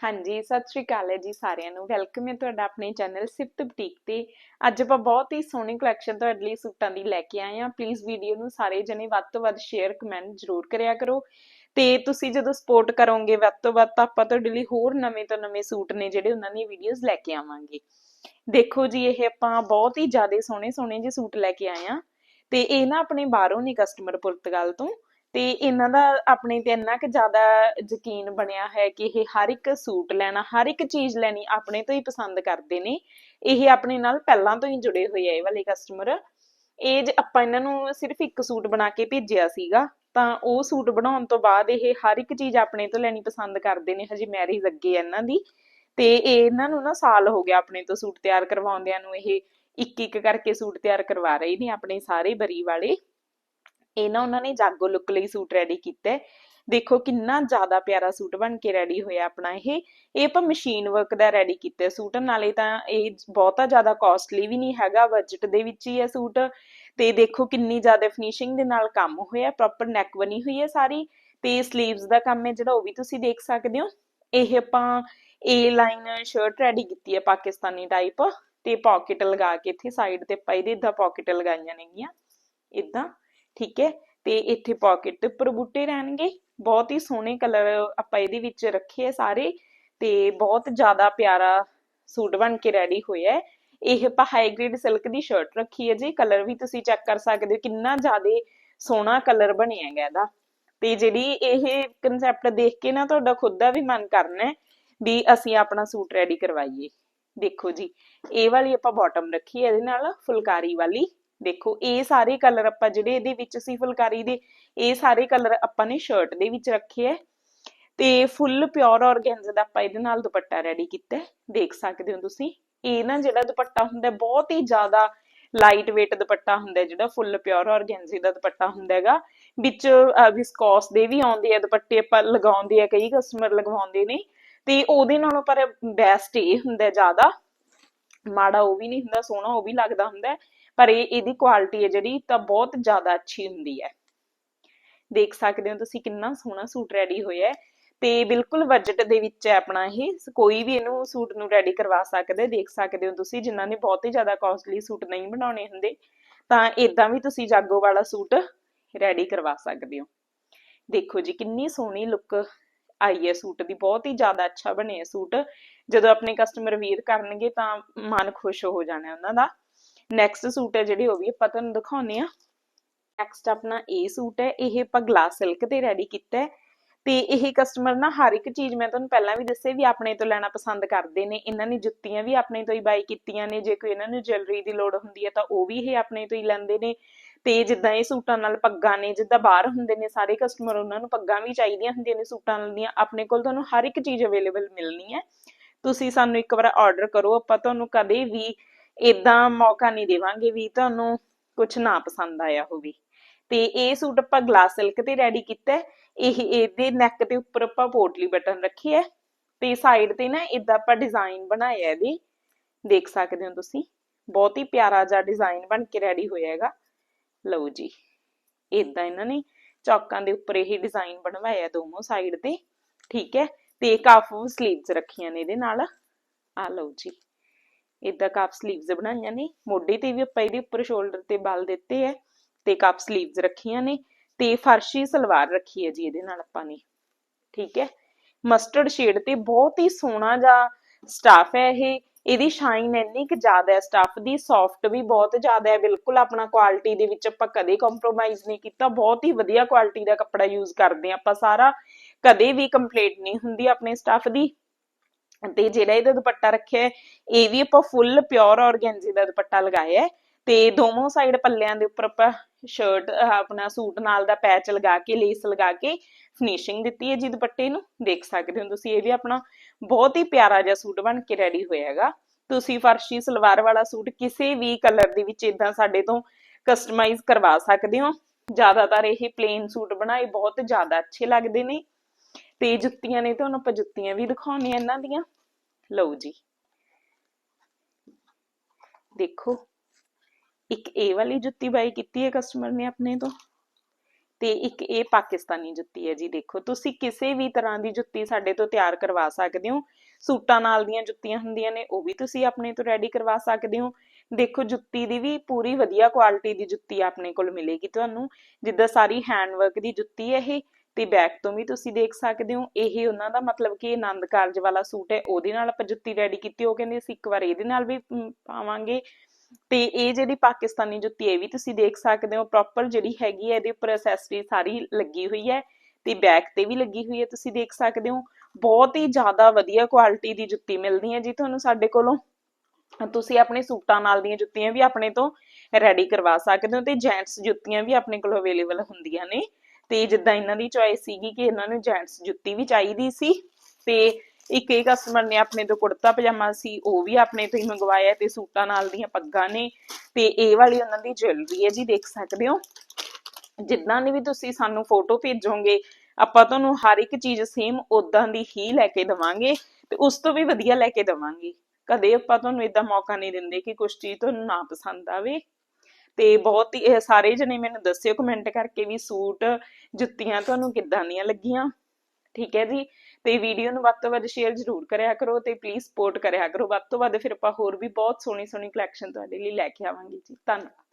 ਹਾਂਜੀ, ਸਤਿ ਸ਼੍ਰੀ ਅਕਾਲ ਹੈ ਜੀ ਸਾਰਿਆਂ ਨੂੰ। ਵੈਲਕਮ ਹੈ ਤੁਹਾਡਾ ਆਪਣੇ ਚੈਨਲ ਸਿਫਤ ਬੁਟੀਕ ਤੇ। ਅੱਜ ਆਪਾਂ ਬਹੁਤ ਹੀ ਸੋਹਣੀ ਕਲੈਕਸ਼ਨ ਤੁਹਾਡੇ ਲਈ ਸੂਟਾਂ ਦੀ ਲੈ ਕੇ ਆਏ ਹਾਂ। ਪਲੀਜ਼ ਵੀਡੀਓ ਨੂੰ ਸਾਰੇ ਜਣੇ ਵੱਧ ਤੋਂ ਵੱਧ ਸ਼ੇਅਰ ਕਮੈਂਟ ਜ਼ਰੂਰ ਕਰਿਆ ਕਰੋ। ਤੇ ਤੁਸੀਂ ਜਦੋਂ ਸਪੋਰਟ ਕਰੋਗੇ ਵੱਧ ਤੋਂ ਵੱਧ ਤਾਂ ਆਪਾਂ ਤੁਹਾਡੇ ਲਈ ਹੋਰ ਨਵੇਂ ਤੋਂ ਨਵੇਂ ਸੂਟ ਨੇ ਜਿਹੜੇ ਉਹਨਾਂ ਦੀਆਂ ਵੀਡੀਓਜ਼ ਲੈ ਕੇ ਆਵਾਂਗੇ। ਦੇਖੋ ਜੀ, ਇਹ ਆਪਾਂ ਬਹੁਤ ਹੀ ਜ਼ਿਆਦਾ ਸੋਹਣੇ ਸੋਹਣੇ ਜਿਹੇ ਸੂਟ ਲੈ ਕੇ ਆਏ ਆ ਤੇ ਇਹ ਨਾ ਆਪਣੇ ਬਾਹਰੋਂ ਨਹੀਂ ਕਸਟਮਰ ਪੁਰਤਗਾਲ ਤੋਂ। ਤੇ ਇਹਨਾਂ ਦਾ ਆਪਣੇ ਤੇ ਇੰਨਾ ਕਿ ਜ਼ਿਆਦਾ ਯਕੀਨ ਬਣਿਆ ਹੈ ਕਿ ਇਹ ਹਰ ਇੱਕ ਸੂਟ ਲੈਣਾ, ਹਰ ਇੱਕ ਚੀਜ਼ ਲੈਣੀ ਆਪਣੇ ਤੋਂ ਹੀ ਪਸੰਦ ਕਰਦੇ ਨੇ। ਇਹ ਆਪਣੇ ਨਾਲ ਪਹਿਲਾਂ ਤੋਂ ਹੀ ਜੁੜੇ ਹੋਏ ਆ ਇਹ ਵਾਲੇ ਕਸਟਮਰ ਇਹ ਆਪਾਂ ਇਹਨਾਂ ਨੂੰ ਸਿਰਫ ਇੱਕ ਸੂਟ ਬਣਾ ਕੇ ਭੇਜਿਆ ਸੀਗਾ, ਤਾਂ ਉਹ ਸੂਟ ਬਣਾਉਣ ਤੋਂ ਬਾਅਦ ਇਹ ਹਰ ਇੱਕ ਚੀਜ਼ ਆਪਣੇ ਤੋਂ ਲੈਣੀ ਪਸੰਦ ਕਰਦੇ ਨੇ, ਹਜੇ ਮੈਰਿਜ ਅੱਗੇ ਆ ਇਹਨਾਂ ਦੀ। ਤੇ ਇਹਨਾਂ ਨੂੰ ਨਾ ਸਾਲ ਹੋ ਗਿਆ ਆਪਣੇ ਤੋਂ ਸੂਟ ਤਿਆਰ ਕਰਵਾਉਂਦਿਆਂ ਨੂੰ, ਇਹ ਇੱਕ ਇੱਕ ਕਰਕੇ ਸੂਟ ਤਿਆਰ ਕਰਵਾ ਰਹੇ ਨੇ ਆਪਣੇ ਸਾਰੇ ਬਰੀ ਵਾਲੇ। ਇਹ ਨਾ ਉਹਨਾਂ ਨੇ ਜਾਗੋ ਲੁੱਕ ਲਈ ਸੂਟ ਰੈਡੀ ਕੀਤਾ। ਦੇਖੋ ਕਿੰਨਾ ਜ਼ਿਆਦਾ ਪਿਆਰਾ ਸੂਟ ਬਣ ਕੇ ਰੈਡੀ ਹੋਇਆ ਆਪਣਾ ਇਹ। ਇਹ ਆਪਾਂ ਮਸ਼ੀਨ ਵਰਕ ਦਾ ਰੈਡੀ ਕੀਤਾ ਸੂਟ। ਨਾਲੇ ਤਾਂ ਇਹ ਬਹੁਤਾ ਜ਼ਿਆਦਾ ਕਾਸਟਲੀ ਵੀ ਨਹੀਂ ਹੈਗਾ ਬਜਟ ਦੇ ਵਿੱਚ ਹੀ ਹੈ ਸੂਟ। ਤੇ ਦੇਖੋ ਕਿੰਨੀ ਜ਼ਿਆਦਾ ਫਿਨਿਸ਼ਿੰਗ ਦੇ ਨਾਲ ਕੰਮ ਹੋਇਆ ਪ੍ਰੋਪਰ ਨੈਕ ਬਣੀ ਹੋਈ ਹੈ ਸਾਰੀ। ਤੇ ਸਲੀਵਸ ਦਾ ਕੰਮ ਹੈ ਜਿਹੜਾ, ਉਹ ਵੀ ਤੁਸੀਂ ਦੇਖ ਸਕਦੇ ਹੋ। ਇਹ ਆਪਾਂ ਏ ਲਾਈਨ ਸ਼ਰਟ ਰੈਡੀ ਕੀਤੀ ਹੈ ਪਾਕਿਸਤਾਨੀ ਟਾਈਪ ਤੇ ਪਾਕਟ ਲਗਾ ਕੇ ਇੱਥੇ ਸਾਈਡ ਤੇ ਆਪਾਂ ਇਹਦੇ ਇਦਾਂ ਪਾਕਟ ਲਗਾਈਆਂ ਨੇਗੀਆਂ। ਇਦਾਂ ਠੀਕ ਹੈ? ਤੇ ਇੱਥੇ ਪਾਕਟ ਤੇ ਉੱਪਰ ਬੂਟੇ ਰਹਿਣਗੇ। ਬਹੁਤ ਹੀ ਸੋਹਣੇ ਕਲਰ ਆਪਾਂ ਇਹਦੇ ਵਿੱਚ ਰੱਖੇ ਆ ਸਾਰੇ ਤੇ ਬਹੁਤ ਜ਼ਿਆਦਾ ਪਿਆਰਾ ਸੂਟ ਬਣ ਕੇ ਰੈਡੀ ਹੋਇਆ ਹੈ। ਇਹ ਆਪਾਂ ਹਾਈ ਗ੍ਰੇਡ ਸਿਲਕ ਦੀ ਸ਼ਰਟ ਰੱਖੀ ਹੈ ਜੀ। ਕਲਰ ਵੀ ਤੁਸੀਂ ਚੈੱਕ ਕਰ ਸਕਦੇ ਹੋ ਕਿੰਨਾ ਜ਼ਿਆਦਾ ਸੋਹਣਾ ਕਲਰ ਬਣਿਆ ਹੈਗਾ ਇਹਦਾ। ਤੇ ਜਿਹੜੀ ਇਹ ਕਨਸੈਪਟ ਦੇਖ ਕੇ ਨਾ ਤੁਹਾਡਾ ਖੁਦ ਦਾ ਵੀ ਮਨ ਕਰਨਾ ਵੀ ਅਸੀਂ ਆਪਣਾ ਸੂਟ ਰੈਡੀ ਕਰਵਾਈਏ। ਦੇਖੋ ਜੀ, ਇਹ ਵਾਲੀ ਆਪਾਂ ਬਾਟਮ ਰੱਖੀ ਹੈ ਇਹਦੇ ਨਾਲ ਫੁਲਕਾਰੀ ਵਾਲੀ। ਦੇਖੋ, ਇਹ ਸਾਰੇ ਕਲਰ ਆਪਾਂ ਜਿਹੜੇ ਇਹਦੇ ਵਿੱਚ ਸੀ, ਫੁਲਕਾਰੀ ਦੇ, ਇਹ ਸਾਰੇ ਕਲਰ ਆਪਾਂ ਨੇ ਸ਼ਰਟ ਦੇ ਵਿੱਚ ਰੱਖੇ ਹੈ ਤੇ ਫੁੱਲ ਪਿਓਰ ਔਰਗੈਂਜ਼ਾ ਦਾ ਆਪਾਂ ਇਹਦੇ ਨਾਲ ਦੁਪੱਟਾ ਰੈਡੀ ਕੀਤਾ ਦੇਖ ਸਕਦੇ ਹੋ ਤੁਸੀਂ, ਇਹ ਨਾ ਜਿਹੜਾ ਦੁਪੱਟਾ ਹੁੰਦਾ, ਬਹੁਤ ਹੀ ਜ਼ਿਆਦਾ ਲਾਈਟ weight ਦੁਪੱਟਾ ਹੁੰਦਾ ਜਿਹੜਾ ਫੁੱਲ ਪਿਓਰ ਔਰਗੈਂਜ਼ੇ ਦਾ ਦੁਪੱਟਾ ਹੁੰਦਾ ਹੈਗਾ। ਵਿੱਚ ਵਿਸਕੋਸ ਦੇ ਵੀ ਆਉਂਦੇ ਆ ਦੁਪੱਟੇ, ਆਪਾਂ ਲਗਾਉਂਦੇ ਆ, ਕਈ ਕਸਟਮਰ ਲਗਵਾਉਂਦੇ ਨੇ। ਤੇ ਉਹਦੇ ਨਾਲੋਂ ਪਰ ਬੈਸਟ ਇਹ ਹੁੰਦਾ ਜ਼ਿਆਦਾ। ਮਾੜਾ ਉਹ ਵੀ ਨਹੀਂ ਹੁੰਦਾ, ਸੋਹਣਾ ਉਹ ਵੀ ਲੱਗਦਾ ਹੁੰਦਾ। ਪਰ ਇਹ, ਇਹਦੀ ਕੁਆਲਿਟੀ ਹੈ ਜਿਹੜੀ, ਤਾਂ ਬਹੁਤ ਜ਼ਿਆਦਾ ਅੱਛੀ ਹੁੰਦੀ ਹੈ। ਦੇਖ ਸਕਦੇ ਹੋ ਤੁਸੀਂ ਕਿੰਨਾ ਸੋਹਣਾ ਸੂਟ ਰੈਡੀ ਹੋਇਆ ਹੈ। ਤੇ ਬਿਲਕੁਲ ਬਜਟ ਦੇ ਵਿੱਚ ਹੈ ਆਪਣਾ ਇਹ। ਕੋਈ ਵੀ ਇਹਨੂੰ ਸੂਟ ਨੂੰ ਰੈਡੀ ਕਰਵਾ ਸਕਦਾ, ਦੇਖ ਸਕਦੇ ਹੋ ਤੁਸੀਂ, ਜਿਨ੍ਹਾਂ ਨੇ ਬਹੁਤ ਹੀ ਜ਼ਿਆਦਾ ਕਾਸਟਲੀ ਸੂਟ ਨਹੀਂ ਬਣਾਉਣੇ ਹੁੰਦੇ, ਤਾਂ ਇਦਾਂ ਵੀ ਤੁਸੀਂ ਜਾਗੋ ਵਾਲਾ ਸੂਟ ਰੈਡੀ ਕਰਵਾ ਸਕਦੇ ਹੋ। ਦੇਖੋ ਜੀ, ਕਿੰਨੀ ਸੋਹਣੀ ਲੁੱਕ ਆਈ ਹੈ ਸੂਟ ਦੀ, ਬਹੁਤ ਹੀ ਜ਼ਿਆਦਾ ਅੱਛਾ ਬਣਿਆ ਸੂਟ। ਜਦੋਂ ਆਪਣੇ ਕਸਟਮਰ ਵੀਅਰ ਕਰਨਗੇ ਤਾਂ ਮਨ ਖੁਸ਼ ਹੋ ਜਾਣਾ ਉਹਨਾਂ ਦਾ। ਨੈਕਸਟ ਸੂਟ ਹੈ ਜਿਹੜੀ, ਉਹ ਵੀ ਆਪਾਂ ਤੁਹਾਨੂੰ ਦਿਖਾਉਨੇ ਆ ਨੈਕਸਟ ਆਪਣਾ ਇਹ ਸੂਟ ਹੈ, ਇਹ ਆਪਾਂ ਗਲਾਸ ਸਿਲਕ ਤੇ ਰੈਡੀ ਕੀਤਾ ਹੈ। ਤੇ ਇਹ ਕਸਟਮਰ ਨਾ ਹਰ ਇੱਕ ਚੀਜ਼ ਮੈਂ ਤੁਹਾਨੂੰ ਪਹਿਲਾਂ ਵੀ ਦੱਸਿਆ ਵੀ ਆਪਣੇ ਤੋਂ ਲੈਣਾ ਪਸੰਦ ਕਰਦੇ ਨੇ। ਇਹਨਾਂ ਨੇ ਜੁੱਤੀਆਂ ਵੀ ਆਪਣੇ ਤੋਂ ਹੀ ਬਾਈ ਕੀਤੀਆਂ ਨੇ। ਜੇ ਕੋਈ ਇਹਨਾਂ ਨੂੰ ਜੁਐਲਰੀ ਦੀ ਲੋੜ ਹੁੰਦੀ ਹੈ ਤਾਂ ਉਹ ਵੀ ਇਹ ਆਪਣੇ ਤੋਂ ਹੀ ਲੈਂਦੇ ਨੇ। ਤੇ ਜਿੱਦਾਂ ਇਹ ਸੂਟਾਂ ਨਾਲ ਪੱਗਾਂ ਨੇ, ਜਿੱਦਾਂ ਬਾਹਰ ਹੁੰਦੇ ਨੇ ਸਾਰੇ ਕਸਟਮਰ ਉਹਨਾਂ ਨੂੰ ਪੱਗਾਂ ਵੀ ਚਾਹੀਦੀਆਂ ਹੁੰਦੀਆਂ ਨੇ ਸੂਟਾਂ ਨਾਲ ਦੀਆਂ। ਆਪਣੇ ਕੋਲ ਤੁਹਾਨੂੰ ਹਰ ਇੱਕ ਚੀਜ਼ ਅਵੇਲੇਬਲ ਮਿਲਣੀ ਹੈ। ਤੁਸੀਂ ਸਾਨੂੰ ਇੱਕ ਵਾਰ ਆਰਡਰ ਕਰੋ। ਆਪਾਂ ਤੁਹਾਨੂੰ ਕਦੇ ਵੀ ਇਦਾਂ ਮੌਕਾ ਨਹੀਂ ਦੇਵਾਂਗੇ ਵੀ ਤੁਹਾਨੂੰ ਕੁਝ ਨਾ ਪਸੰਦ ਆਇਆ ਹੋਵੇ। ਤੇ ਇਹ ਸੂਟ ਆਪਾਂ ਗਲਾਸ ਸਿਲਕ ਤੇ ਰੈਡੀ ਕੀਤਾ ਇਹ ਇਹਦੇ ਨੈਕ ਦੇ ਉੱਪਰ ਆਪਾਂ ਪੋਟਲੀ ਬਟਨ ਰੱਖੀ ਹੈ। ਤੇ ਸਾਈਡ ਤੇ ਨਾ ਇਦਾਂ ਆਪਾਂ ਡਿਜ਼ਾਈਨ ਬਣਾਇਆ ਇਹਦੇ। ਦੇਖ ਸਕਦੇ ਹੋ ਤੁਸੀਂ। ਬਹੁਤ ਹੀ ਪਿਆਰਾ ਜਿਹਾ ਡਿਜ਼ਾਈਨ ਬਣ ਕੇ ਰੈਡੀ ਹੋਇਆ ਹੈਗਾ। ਲਓ ਜੀ। ਇਦਾਂ ਇਹਨਾਂ ਨੇ ਚੌਕਾਂ ਦੇ ਉੱਪਰ ਇਹ ਡਿਜ਼ਾਈਨ ਬਣਵਾਇਆ ਦੋਨੋਂ ਸਾਈਡ ਤੇ। ਠੀਕ ਹੈ। ਤੇ ਕਾਫ ਸਲੀਵਸ ਰੱਖੀਆਂ ਨੇ ਇਹਦੇ ਨਾਲ। ਆ ਲਓ ਜੀ। ਇਦਾਂ ਕਾਫ ਸਲੀਵਸ ਬਣਾਈਆਂ ਨੇ। ਮੋਢੇ ਤੇ ਵੀ ਆਪਾਂ ਇਹਦੇ ਉੱਪਰ ਸ਼ੋਲਡਰ ਤੇ ਬਲ ਦਿੱਤੇ ਹੈ ਤੇ ਕਾਫ ਸਲੀਵਸ ਰੱਖੀਆਂ ਨੇ ਤੇ ਫਰਸ਼ੀ ਸਲਵਾਰ ਰੱਖੀ ਹੈ ਜੀ ਇਹਦੇ ਨਾਲ ਆਪਾਂ ਨੇ। ਠੀਕ ਹੈ ਮਸਟਰਡ ਸ਼ੇਡ ਤੇ ਬਹੁਤ ਹੀ ਸੋਹਣਾ ਜਿਹਾ ਸਟਾਫ ਹੈ ਇਹ। ਇਹਦੀ ਸ਼ਾਈਨ ਇੰਨੀ ਕਿ ਜ਼ਿਆਦਾ ਹੈ ਸਟਾਫ ਦੀ ਸੌਫਟ ਵੀ ਬਹੁਤ ਜ਼ਿਆਦਾ ਹੈ ਬਿਲਕੁਲ ਆਪਣਾ ਕੁਆਲਿਟੀ ਦੇ ਵਿੱਚ ਆਪਾਂ ਕਦੇ ਕੰਪਰੋਮਾਈਜ਼ ਨਹੀਂ ਕੀਤਾ। ਬਹੁਤ ਹੀ ਵਧੀਆ ਕੁਆਲਿਟੀ ਦਾ ਕੱਪੜਾ ਯੂਜ਼ ਕਰਦੇ ਹਾਂ ਆਪਾਂ। ਸਾਰਾ ਕਦੇ ਵੀ ਕੰਪਲੇਂਟ ਨਹੀਂ ਹੁੰਦੀ ਆਪਣੇ ਸਟਾਫ ਦੀ। ਤੇ ਜਿਹੜਾ ਇਹਦਾ ਦੁਪੱਟਾ ਰੱਖਿਆ ਹੈ, ਇਹ ਵੀ ਆਪਾਂ ਫੁੱਲ ਪਿਓਰ ਔਰਗੈਂਜ਼ੇ ਦਾ ਦੁਪੱਟਾ ਲਗਾਇਆ ਹੈ ਤੇ ਦੋਨੋਂ ਸਾਈਡ ਪੱਲਿਆਂ ਦੇ ਉੱਪਰ ਆਪਾਂ ਸ਼ਰਟ ਆਪਣਾ ਸੂਟ ਨਾਲ ਦਾ ਪੈਚ ਲਗਾ ਕੇ ਲੇਸ ਲਗਾ ਕੇ ਫਿਨਿਸ਼ਿੰਗ ਦਿੱਤੀ ਹੈ ਜੀ ਦੁਪੱਟੇ ਨੂੰ। ਦੇਖ ਸਕਦੇ ਹੋ ਤੁਸੀਂ, ਇਹ ਵੀ ਆਪਣਾ ਬਹੁਤ ਹੀ ਪਿਆਰਾ ਜਿਹਾ ਸੂਟ ਬਣ ਕੇ ਰੈਡੀ ਹੋਇਆ ਤੁਸੀਂ ਫਰਸ਼ੀ ਸਲਵਾਰ ਵਾਲਾ ਸੂਟ ਕਿਸੇ ਵੀ ਕਲਰ ਦੇ ਵਿੱਚ ਇਦਾਂ ਸਾਡੇ ਤੋਂ ਕਸਟਮਾਈਜ਼ ਕਰਵਾ ਸਕਦੇ ਹੋ। ਜ਼ਿਆਦਾਤਰ ਇਹ ਪਲੇਨ ਸੂਟ ਬਣਾਏ ਬਹੁਤ ਜ਼ਿਆਦਾ ਅੱਛੇ ਲੱਗਦੇ ਨੇ। ਤੇ ਜੁੱਤੀਆਂ ਨੇ, ਤੁਹਾਨੂੰ ਆਪਾਂ ਜੁੱਤੀਆਂ ਵੀ ਦਿਖਾਉਣੀਆਂ ਇਹਨਾਂ ਦੀਆਂ। ਲਓ ਜੀ। ਦੇਖੋ, ਇੱਕ ਇਹ ਵਾਲੀ ਜੁੱਤੀ ਬਾਈ ਕੀਤੀ ਹੈ ਕਸਟਮਰ ਨੇ ਆਪਣੇ ਤੋਂ? ਤੇ ਇੱਕ ਇਹ ਪਾਕਿਸਤਾਨੀ ਜੁੱਤੀ ਹੈ ਜੀ, ਦੇਖੋ। ਤੁਸੀਂ ਕਿਸੇ ਵੀ ਤਰ੍ਹਾਂ ਦੀ ਜੁੱਤੀ ਸਾਡੇ ਤੋਂ ਤਿਆਰ ਕਰਵਾ ਸਕਦੇ ਹੋ। ਸੂਟਾਂ ਨਾਲ ਦੀਆਂ ਜੁੱਤੀਆਂ ਹੁੰਦੀਆਂ ਨੇ, ਉਹ ਵੀ ਤੁਸੀਂ ਆਪਣੇ ਤੋਂ ਰੈਡੀ ਕਰਵਾ ਸਕਦੇ ਹੋ। ਦੇਖੋ, ਜੁੱਤੀ ਦੀ ਵੀ ਪੂਰੀ ਵਧੀਆ ਕੁਆਲਿਟੀ ਦੀ ਜੁੱਤੀ ਆਪਣੇ ਕੋਲ ਮਿਲੇਗੀ ਤੁਹਾਨੂੰ। ਜਿੱਦਾਂ ਸਾਰੀ ਹੈਂਡਵਰਕ ਦੀ ਜੁੱਤੀ ਹੈ ਇਹ ਤੇ ਬੈਕ ਤੋਂ ਵੀ ਤੁਸੀਂ ਦੇਖ ਸਕਦੇ ਹੋ। ਇਹ ਉਹਨਾਂ ਦਾ ਮਤਲਬ ਕਿ ਆਨੰਦ ਕਾਰਜ ਵਾਲਾ ਸੂਟ ਹੈ। ਉਹਦੇ ਨਾਲ ਆਪਾਂ ਜੁੱਤੀ ਰੈਡੀ ਕੀਤੀ, ਉਹ ਕਹਿੰਦੇ ਅਸੀਂ ਇੱਕ ਵਾਰ ਇਹਦੇ ਨਾਲ ਵੀ ਪਾਵਾਂਗੇ। ਤੇ ਇਹ ਜਿਹੜੀ ਪਾਕਿਸਤਾਨੀ ਜੁੱਤੀ ਇਹ ਵੀ ਤੁਸੀਂ ਦੇਖ ਸਕਦੇ ਹੋ। ਪ੍ਰੋਪਰ ਜਿਹੜੀ ਹੈਗੀ ਹੈ, ਇਹਦੇ ਉੱਪਰ ਐਕਸੈਸਰੀ ਸਾਰੀ ਲੱਗੀ ਹੋਈ ਹੈ ਤੇ ਬੈਕ ਤੇ ਵੀ ਲੱਗੀ ਹੋਈ ਹੈ, ਤੁਸੀਂ ਦੇਖ ਸਕਦੇ ਹੋ। ਬਹੁਤ ਹੀ ਜ਼ਿਆਦਾ ਵਧੀਆ ਕੁਆਲਿਟੀ ਦੀ ਜੁੱਤੀ ਮਿਲਦੀ ਹੈ ਜੀ ਤੁਹਾਨੂੰ ਸਾਡੇ ਕੋਲੋਂ। ਤੁਸੀਂ ਆਪਣੇ ਸੂਟਾਂ ਨਾਲ ਦੀਆਂ ਜੁੱਤੀਆਂ ਵੀ ਆਪਣੇ ਤੋਂ ਰੈਡੀ ਕਰਵਾ ਸਕਦੇ ਹੋ ਤੇ ਜੈਂਟਸ ਜੁੱਤੀਆਂ ਵੀ ਆਪਣੇ ਕੋਲ ਅਵੇਲੇਬਲ ਹੁੰਦੀਆਂ ਨੇ। ਤੇ ਜਿੱਦਾਂ ਇਹਨਾਂ ਦੀ ਚੋਇਸ ਸੀਗੀ ਕਿ ਇਹਨਾਂ ਨੂੰ ਜੈਂਟਸ ਜੁੱਤੀ ਵੀ ਚਾਹੀਦੀ ਸੀ ਤੇ ਇੱਕ ਇਹ ਕਸਟਮਰ ਨੇ ਆਪਣੇ ਤੋਂ ਕੁੜਤਾ ਪਜਾਮਾ ਸੀ, ਉਹ ਵੀ ਆਪਣੇ ਤੋਂ ਹੀ ਮੰਗਵਾਇਆ ਤੇ ਸੂਟਾਂ ਨਾਲ ਦੀਆਂ ਪੱਗਾਂ ਨੇ ਤੇ ਇਹ ਵਾਲੀ ਉਹਨਾਂ ਦੀ ਜੁਐਲਰੀ ਹੈ ਜੀ, ਦੇਖ ਸਕਦੇ ਹੋ। ਜਿੱਦਾਂ ਦੀ ਵੀ ਤੁਸੀਂ ਸਾਨੂੰ ਫੋਟੋ ਭੇਜੋਗੇ, ਆਪਾਂ ਤੁਹਾਨੂੰ ਹਰ ਇੱਕ ਚੀਜ਼ ਸੇਮ ਉਦਾਂ ਦੀ ਹੀ ਲੈ ਕੇ ਦਵਾਂਗੇ ਤੇ ਉਸ ਤੋਂ ਵੀ ਵਧੀਆ ਲੈ ਕੇ ਦਵਾਂਗੇ। ਕਦੇ ਆਪਾਂ ਤੁਹਾਨੂੰ ਇਦਾਂ ਮੌਕਾ ਨਹੀਂ ਦਿੰਦੇ ਕਿ ਕੁਝ ਚੀਜ਼ ਤੁਹਾਨੂੰ ਨਾ ਪਸੰਦ ਆਵੇ। ਤੇ ਬਹੁਤ ਹੀ, ਇਹ ਸਾਰੇ ਜਣੇ ਮੈਨੂੰ ਦੱਸਿਓ ਕਮੈਂਟ ਕਰਕੇ ਵੀ ਸੂਟ ਜੁੱਤੀਆਂ ਤੁਹਾਨੂੰ ਕਿੱਦਾਂ ਦੀਆਂ ਲੱਗੀਆਂ। ਠੀਕ ਹੈ ਜੀ? ਤੇ ਵੀਡੀਓ ਨੂੰ ਵੱਧ ਤੋਂ ਵੱਧ ਸ਼ੇਅਰ ਜ਼ਰੂਰ ਕਰਿਆ ਕਰੋ ਤੇ ਪਲੀਜ਼ ਸਪੋਰਟ ਕਰਿਆ ਕਰੋ। ਵੱਧ ਤੋਂ ਵੱਧ ਫਿਰ ਆਪਾਂ ਹੋਰ ਵੀ ਬਹੁਤ ਸੋਹਣੀ ਸੋਹਣੀ ਕਲੈਕਸ਼ਨ ਤੁਹਾਡੇ ਲਈ ਲੈ ਕੇ ਆਵਾਂਗੇ ਜੀ। ਧੰਨਵਾਦ।